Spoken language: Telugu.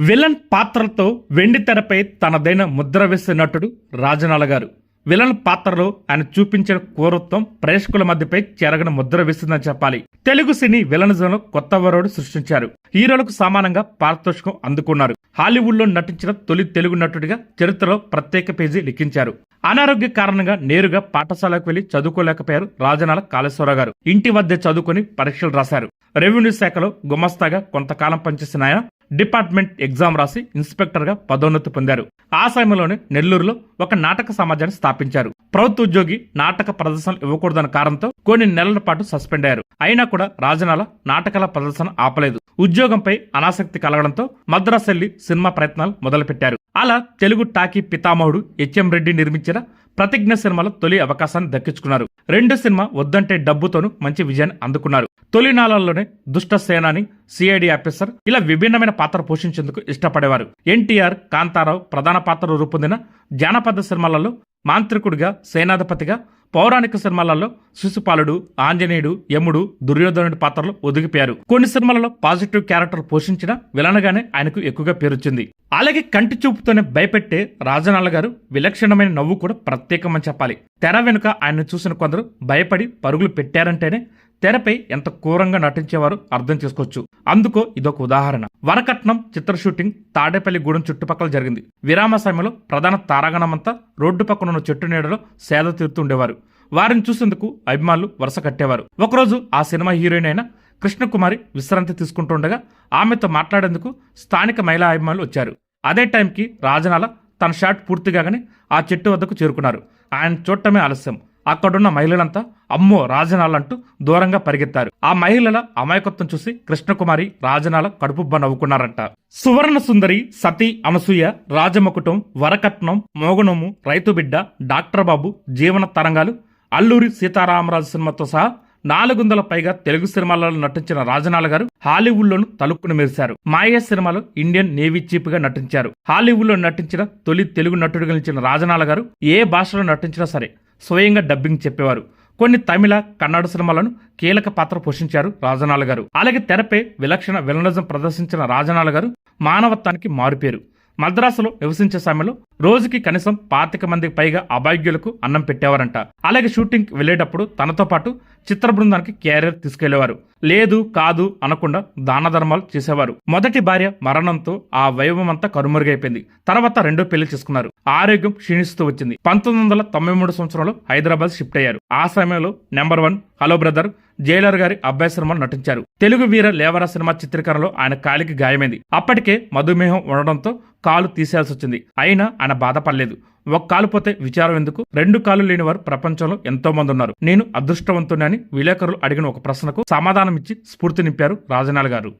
విలన్ పాత్రలతో వెండి తెరపై తనదైన ముద్ర వేసే నటుడు రాజనాల గారు. విలన్ పాత్రలో ఆయన చూపించిన క్రూరత్వం ప్రేక్షకుల మధ్యపై చెరగని ముద్ర వేసిందని చెప్పాలి. తెలుగు సినీ విలనిజంలో కొత్త వరుడు సృష్టించారు. హీరోలకు సమానంగా పారితోషికం అందుకున్నారు. హాలీవుడ్లో నటించిన తొలి తెలుగు నటుడిగా చరిత్రలో ప్రత్యేక పేజీ లిఖించారు. అనారోగ్య కారణంగా నేరుగా పాఠశాలకు వెళ్ళి చదువుకోలేకపోయారు రాజనాల కాళేశ్వరరావు గారు. ఇంటి వద్దే చదువుకుని పరీక్షలు రాశారు. రెవెన్యూ శాఖలో గుమస్తాగా కొంతకాలం పనిచేసిన ఆయన డిపార్ట్మెంట్ ఎగ్జామ్ రాసి ఇన్స్పెక్టర్గా పదోన్నతి పొందారు. ఆ సమయంలోనే నెల్లూరులో ఒక నాటక సమాజాన్ని స్థాపించారు. ప్రభుత్వ ఉద్యోగి నాటక ప్రదర్శనలు ఇవ్వకూడదన్న కారణంతో కొన్ని నెలల పాటు సస్పెండ్ అయ్యారు. అయినా కూడా రాజనాల నాటకాల ప్రదర్శన ఆపలేదు. ఉద్యోగంపై అనాసక్తి కలగడంతో మద్రాస్ వెళ్ళి సినిమా ప్రయత్నాలు మొదలుపెట్టారు. అలా తెలుగు టాకీ పితామహుడు హెచ్ఎం రెడ్డి నిర్మించిన ప్రతిజ్ఞ సినిమాలో తొలి అవకాశాన్ని దక్కించుకున్నారు. రెండు సినిమా వద్దంటే డబ్బుతోనూ మంచి విజయాన్ని అందుకున్నారు. తొలి దుష్ట సేనాని సిఐడి ఆఫీసర్ ఇలా విభిన్నమైన పాత్ర పోషించేందుకు ఇష్టపడేవారు. ఎన్టీఆర్ కాంతారావు ప్రధాన పాత్ర రూపొందిన జానపద సినిమాలలో మాంత్రికుడిగా సేనాధిపతిగా పౌరాణిక సినిమాలలో శిశుపాలుడు ఆంజనేయుడు యముడు దుర్యోధనుడి పాత్రలు ఒదిగిపోయారు. కొన్ని సినిమాలలో పాజిటివ్ క్యారెక్టర్ పోషించిన విలనగానే ఆయనకు ఎక్కువగా పేరొచ్చింది. అలాగే కంటి చూపుతోనే భయపెట్టే రాజనాల గారు విలక్షణమైన నవ్వు కూడా ప్రత్యేకమని చెప్పాలి. తెర వెనుక ఆయన్ని చూసిన కొందరు భయపడి పరుగులు పెట్టారంటేనే తెరపై ఎంత క్రూరంగా నటించేవారు అర్థం చేసుకోవచ్చు. అందుకో ఇదొక ఉదాహరణ. వరకట్నం చిత్ర షూటింగ్ తాడేపల్లి గూడెం చుట్టుపక్కల జరిగింది. విరామ సమయంలో ప్రధాన తారాగణమంతా రోడ్డు పక్కన ఉన్న చెట్టు నీడలో సేద తీరుతుండేవారు వారిని చూసేందుకు అభిమానులు వరుస కట్టేవారు. ఒకరోజు ఆ సినిమా హీరోయిన్ అయిన కృష్ణకుమారి విశ్రాంతి తీసుకుంటుండగా ఆమెతో మాట్లాడేందుకు స్థానిక మహిళా అభిమానులు వచ్చారు. అదే టైంకి రాజనాల తన షాట్ పూర్తి కాగానే ఆ చెట్టు వద్దకు చేరుకున్నారు. ఆయన చూడటమే ఆలస్యం. అక్కడున్న మహిళలంతా అమ్మో రాజనాలంటూ దూరంగా పరిగెత్తారు. ఆ మహిళల అమాయకత్వం చూసి కృష్ణకుమారి రాజనాల కడుపుబ్బ నవ్వుకున్నారంట. సువర్ణ సుందరి సతీ అనసూయ రాజమకుటం వరకట్నం మోగనము రైతు బిడ్డ డాక్టర్ బాబు జీవన తరంగాలు అల్లూరి సీతారామరాజు సినిమాతో సహా నాలుగు వందల పైగా తెలుగు సినిమాలలో నటించిన రాజనాల గారు హాలీవుడ్ లోను తలుపుకుని మెరిశారు. మాయ సినిమాలో ఇండియన్ నేవీ చీఫ్గా నటించారు. హాలీవుడ్లో తొలి తెలుగు నటుడుగా నిలిచిన రాజనాల గారు ఏ భాషలో నటించినా సరే స్వయంగా డబ్బింగ్ చెప్పేవారు. కొన్ని తమిళ కన్నడ సినిమాలను కీలక పాత్ర పోషించారు రాజనాల గారు. అలాగే తెరపై విలక్షణ విలనిజం ప్రదర్శించిన రాజనాల గారు మానవత్వానికి మారుపేరు. మద్రాసులో నివసించే సమయంలో రోజుకి కనీసం పాతిక మందికి పైగా అభాగ్యులకు అన్నం పెట్టేవారంట. అలాగే షూటింగ్ వెళ్ళేటప్పుడు తనతో పాటు చిత్ర బృందానికి క్యారియర్ తీసుకెళ్ళేవారు. లేదు కాదు అనకుండా దాన ధర్మాలు చేసేవారు. మొదటి భార్య మరణంతో ఆ వైభవమంతా అంతా కరుమరుగైపోయింది తర్వాత రెండో పెళ్ళి చేసుకున్నారు. ఆరోగ్యం క్షీణిస్తూ వచ్చింది. పంతొమ్మిది వందల తొంభై మూడు సంవత్సరంలో హైదరాబాద్ షిఫ్ట్ అయ్యారు. ఆ సమయంలో number one hello brother jailer గారి అబ్బాయి సినిమాను నటించారు. తెలుగు వీర లేవరా సినిమా చిత్రీకరణలో ఆయన కాలికి గాయమైంది. అప్పటికే మధుమేహం ఉండడంతో కాలు తీసేయాల్సి వచ్చింది. అయినా ఆయన బాధపడలేదు. ఒక కాలు పోతే విచారం ఎందుకు? రెండు కాలు లేని వారు ప్రపంచంలో ఎంతో మంది ఉన్నారు. నేను అదృష్టవంతుడని విలేకరులు అడిగిన ఒక ప్రశ్నకు సమాధానం ఇచ్చి స్ఫూర్తి నింపారు రాజనాల్ గారు.